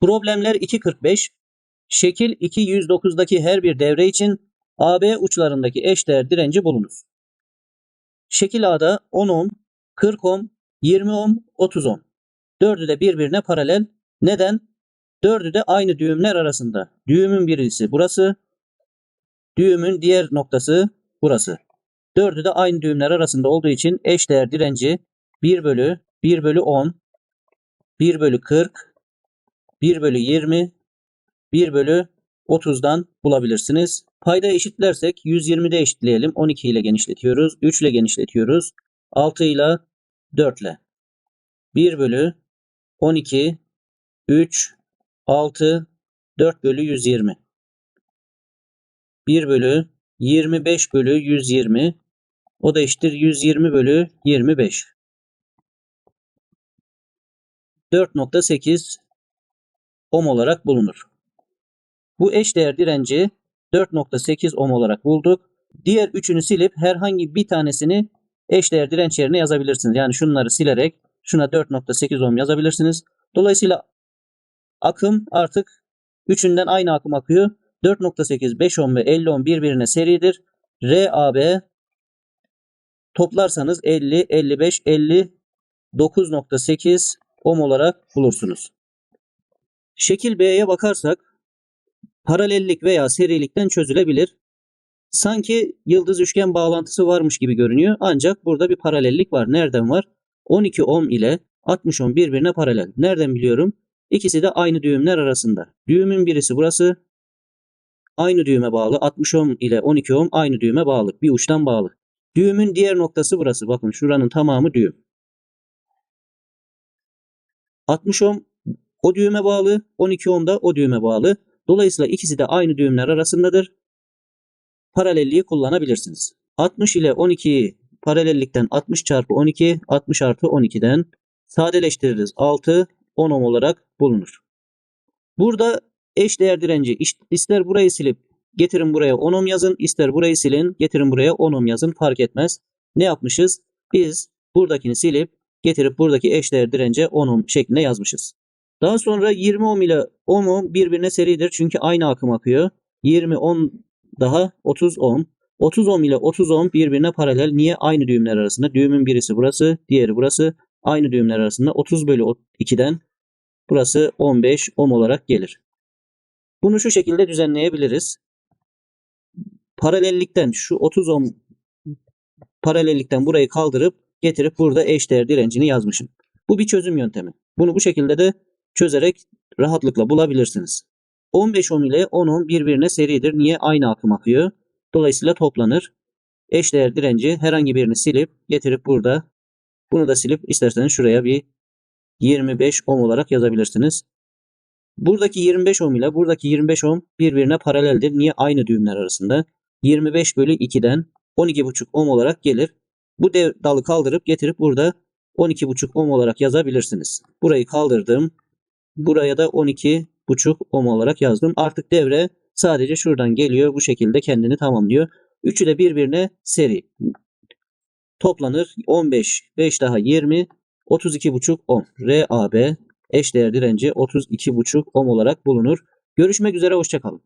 Problemler 2.45. Şekil 2.109'daki her bir devre için AB uçlarındaki eşdeğer direnci bulunur. Şekil A'da 10 ohm, 40 ohm, 20 ohm, 30 ohm. Dördü de birbirine paralel. Neden? Dördü de aynı düğümler arasında. Düğümün birisi burası, düğümün diğer noktası burası. Dördü de aynı düğümler arasında olduğu için eşdeğer direnci 1 bölü 1 bölü 10, 1 bölü 40, 1 bölü 20, 1 bölü 30'dan bulabilirsiniz. Payda eşitlersek 120'de eşitleyelim. 12 ile genişletiyoruz. 3 ile genişletiyoruz. 6 ile 4 ile. 1 bölü 12, 3, 6, 4 bölü 120. 1 bölü 25 bölü 120. O da eşittir 120 bölü 25. 4.8 ohm olarak bulunur. Bu eşdeğer direnci 4.8 ohm olarak bulduk. Diğer üçünü silip herhangi bir tanesini eşdeğer direnç yerine yazabilirsiniz. Yani şunları silerek şuna 4.8 ohm yazabilirsiniz. Dolayısıyla akım artık üçünden aynı akım akıyor. 4.8, 5 ohm ve 50 ohm birbirine seridir. RAB toplarsanız 50, 55, 50, 9.8 ohm olarak bulursunuz. Şekil B'ye bakarsak paralellik veya serilikten çözülebilir. Sanki yıldız üçgen bağlantısı varmış gibi görünüyor. Ancak burada bir paralellik var. Nereden var? 12 ohm ile 60 ohm birbirine paralel. Nereden biliyorum? İkisi de aynı düğümler arasında. Düğümün birisi burası. Aynı düğüme bağlı. 60 ohm ile 12 ohm aynı düğüme bağlı. Bir uçtan bağlı. Düğümün diğer noktası burası. Bakın şuranın tamamı düğüm. 60 ohm o düğüme bağlı. 12 ohm da o düğüme bağlı. Dolayısıyla ikisi de aynı düğümler arasındadır. Paralelliği kullanabilirsiniz. 60 ile 12'yi paralellikten 60 çarpı 12, 60 artı 12'den sadeleştiririz. 6, 10 ohm olarak bulunur. Burada eş değer direnci ister burayı silip getirin buraya 10 ohm yazın, ister burayı silin getirin buraya 10 ohm yazın fark etmez. Ne yapmışız? Biz buradakini silip getirip buradaki eşdeğer dirence 10 ohm şeklinde yazmışız. Daha sonra 20 ohm ile 10 ohm birbirine seridir çünkü aynı akım akıyor. 20 10 daha 30 ohm. 30 ohm ile 30 ohm birbirine paralel. Niye? Aynı düğümler arasında. Düğümün birisi burası, diğeri burası. Aynı düğümler arasında 30 bölü 2'den burası 15 ohm olarak gelir. Bunu şu şekilde düzenleyebiliriz. Paralellikten şu 30 ohm paralellikten burayı kaldırıp getirip burada eşdeğer direncini yazmışım. Bu bir çözüm yöntemi. Bunu bu şekilde de çözerek rahatlıkla bulabilirsiniz. 15 ohm ile 10 ohm birbirine seridir. Niye? Aynı akım akıyor. Dolayısıyla toplanır. Eşdeğer direnci herhangi birini silip getirip burada bunu da silip isterseniz şuraya bir 25 ohm olarak yazabilirsiniz. Buradaki 25 ohm ile buradaki 25 ohm birbirine paraleldir. Niye? Aynı düğümler arasında. 25 bölü 2'den 12,5 ohm olarak gelir. Bu dalı kaldırıp getirip burada 12,5 ohm olarak yazabilirsiniz. Burayı kaldırdım. Buraya da 12,5 ohm olarak yazdım. Artık devre sadece şuradan geliyor. Bu şekilde kendini tamamlıyor. Üçü de birbirine seri. Toplanır. 15, 5 daha 20, 32,5 ohm. RAB eşdeğer direnci 32,5 ohm olarak bulunur. Görüşmek üzere. Hoşçakalın.